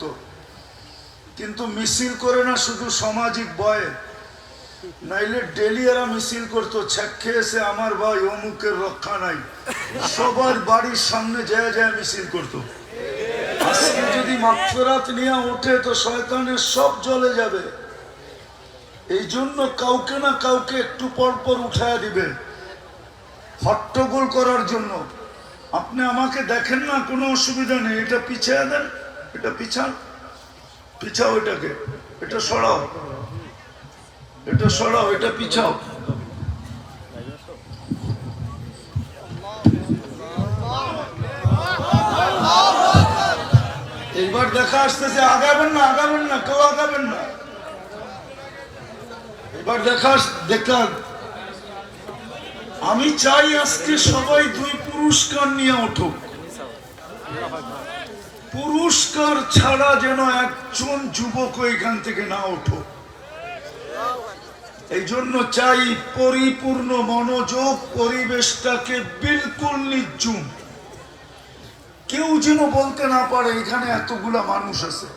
পর্যন্ত কিন্তু মিছিল করে না শুধু সামাজিক বয়ে নাইলে ডেলি এরা মিছিল করতো, ছ্যাক খেয়েছে আমার ভাই, অমুকের রক্ষা নাই। সবার বাড়ির সামনে যায় যায় মিছিল করতো। আজকে যদি নিয়ে তো শয়তানের সব জ্বলে যাবে। এই জন্য কাউকে না কাউকে একটু পর পর উঠায় দিবে। হট্টগোল করার জন্য। আপনি আমাকে দেখেন না, কোনো অসুবিধা নেই, এটা পিছিয়ে দেন। এটা পিছান পিছাও এটাকে, এটা সরাও। এটা সরাও, এটা পিছাও। এইবার দেখা আসতেছে, আগাবেন না আগাবেন না, কেউ আগাবেন না। এবার দেখা দেখা আমি চাই আজকে সবাই দুই পুরস্কার নিয়ে উঠুক। পুরস্কার ছাড়া যেন একজন যুবক এখান থেকে না উঠুক এই জন্য চাই পরিপূর্ণ মনোযোগ পরিবেশটাকে বিলকুল নির্জুম। কেউ যেন বলতে না পারে এখানে এতগুলা মানুষ আছে।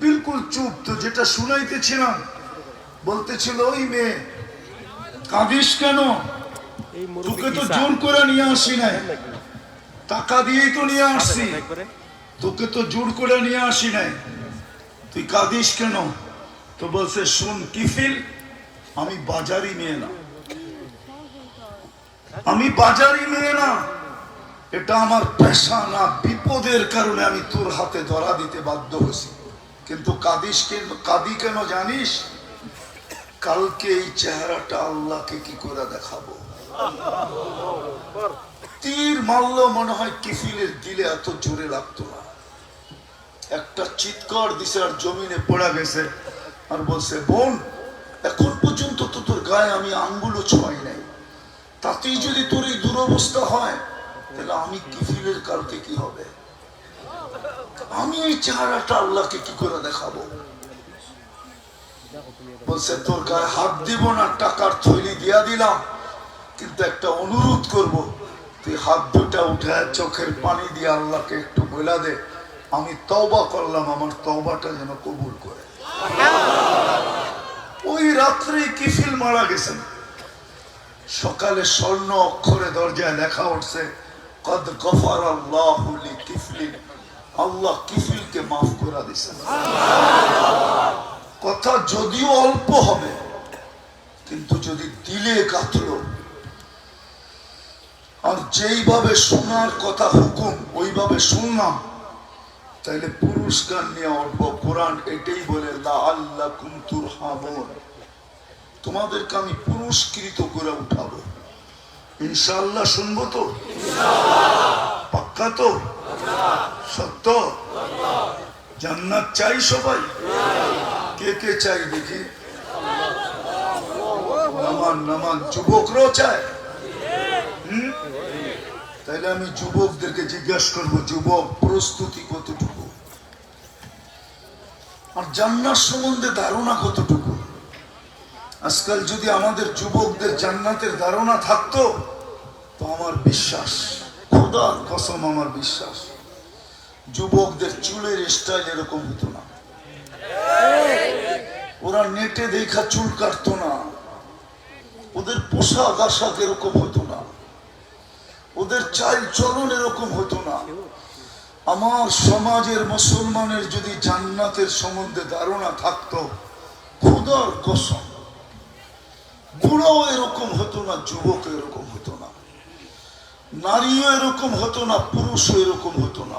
বিলকুল চুপ। তো যেটা শুনাইতেছিলাম বলতেছিল ওই মেয়ে কাঁদিস কেন? তোকে তো জোর করে নিয়ে আসি নাই। টাকা দিয়েই তো নিয়ে আসছি। একবারে। তোকে তো জোর করে নিয়ে আসি নাই। তুই কাঁদিস কেন? তো বলছে শুন কিফিল আমি বাজারি মেয়ে না। আমি বাজারি মেয়ে না। এটা আমার পেশা না। বিপদের কারণে আমি তোর হাতে ধরা দিতে বাধ্য হয়েছি। কিন্তু কাঁদিস কেন? কাঁদি কেন জানিস? কালকে এই চেহারাটা আল্লাহকে কি করে দেখাবো? তীর মারল মনে হয় কিফিলের দিলে এত জোরে লাগতো না। একটা চিৎকার দিছে আর জমিনে পড়া গেছে আর বলছে, বোন, এখন পর্যন্ত তো তোর গায়ে আমি আঙ্গুলও ছোঁয়াই নাই। তাতেই যদি তোর এই দুরবস্থা হয়, তাহলে আমি কিফিলের কালকে কি হবে? আমি এই চেহারাটা আল্লাহকে কি করে দেখাবো? বলছে, তোর গায়ে হাত দিব না, টাকার থৈলি দিয়া দিলাম, কিন্তু একটা অনুরোধ করব তুই হাত দুটা উঠে চোখের পানি দিয়ে আল্লাহকে একটু বলে দে। আমি তওবা করলাম, আমার তওবাটা যেন কবুল করে। ওই রাত্রে কিফিল মারা গেছেন। সকালে স্বর্ণ অক্ষরে দরজায় লেখা উঠছে, কদ গফার আল্লাহ কিফলিন আল্লাহ কিফিলকে মাফ করে দিছেন কথা যদিও অল্প হবে, কিন্তু যদি দিলে কাতলো আর যেইভাবে শোনার কথা হুকুম ওইভাবে শুনলাম। তাইলে পুরস্কার নিয়ে উঠবো। কোরআন এটাই বলে আল্লাহ কুমতুর হামন তোমাদেরকে আমি পুরস্কৃত করে উঠাবো। ইনশাআল্লাহ শুনব তো? পাক্কা তো? সত্য? জান্নাত চাই সবাই? কে কে চাই দেখি? নামান নামান যুবকরাও চায়। হুম? তাইলে আমি যুবকদেরকে জিজ্ঞাসা করব, যুবক, প্রস্তুতি কতটুকু? আর জান্নার সম্বন্ধে ধারণা কতটুকু? আজকাল যদি আমাদের যুবকদের জান্নাতের ধারণা থাকতো, তো আমার বিশ্বাস, খোদার কসম আমার বিশ্বাস, যুবকদের চুলের স্টাইল এরকম হতো না। ওরা নেটে দেখা চুল কাটতো না। ওদের পোশাক আশাক এরকম হতো না। ওদের চাল চলন এরকম হতো না। আমার সমাজের মুসলমানের যদি জান্নাতের সম্বন্ধে ধারণা থাকতো, খুদার কসম, বুড়াও এরকম হতো না যুবক এরকম হতো না, নারীও এরকম হতো না, পুরুষও এরকম হতো না।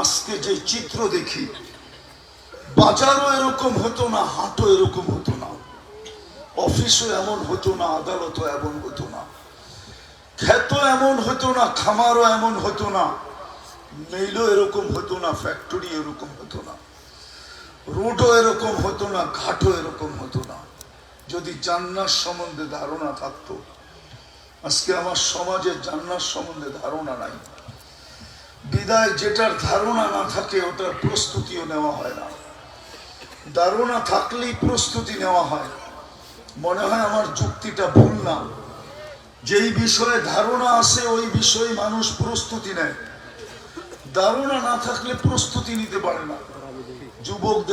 আজকে যে চিত্র দেখি, বাজারও এরকম হতো না, হাটও এরকম হতো না, অফিসও এমন হতো না, আদালতও এমন হতো না। এমন হতো না, খামারও এমন হতো না। মেইলও এরকম হতো না ফ্যাক্টরি এরকম হতো না। রোডও এরকম হতো না, ঘাটও এরকম হতো না। যদি জান্নার সম্বন্ধে ধারণা থাকতো, আজকে আমার সমাজে জান্নার সম্বন্ধে ধারণা নাই। বিদায় যেটার ধারণা না থাকে, ওটার প্রস্তুতিও নেওয়া হয় না। ধারণা থাকলেই প্রস্তুতি নেওয়া হয়। মনে হয় আমার যুক্তিটা ভুল না। যেই বিষয়ে ধারণা আছে, ওই বিষয়ে মানুষ প্রস্তুতি নেয়। ধারণা না থাকলে প্রস্তুতি নিতে পারে না। যুবকদের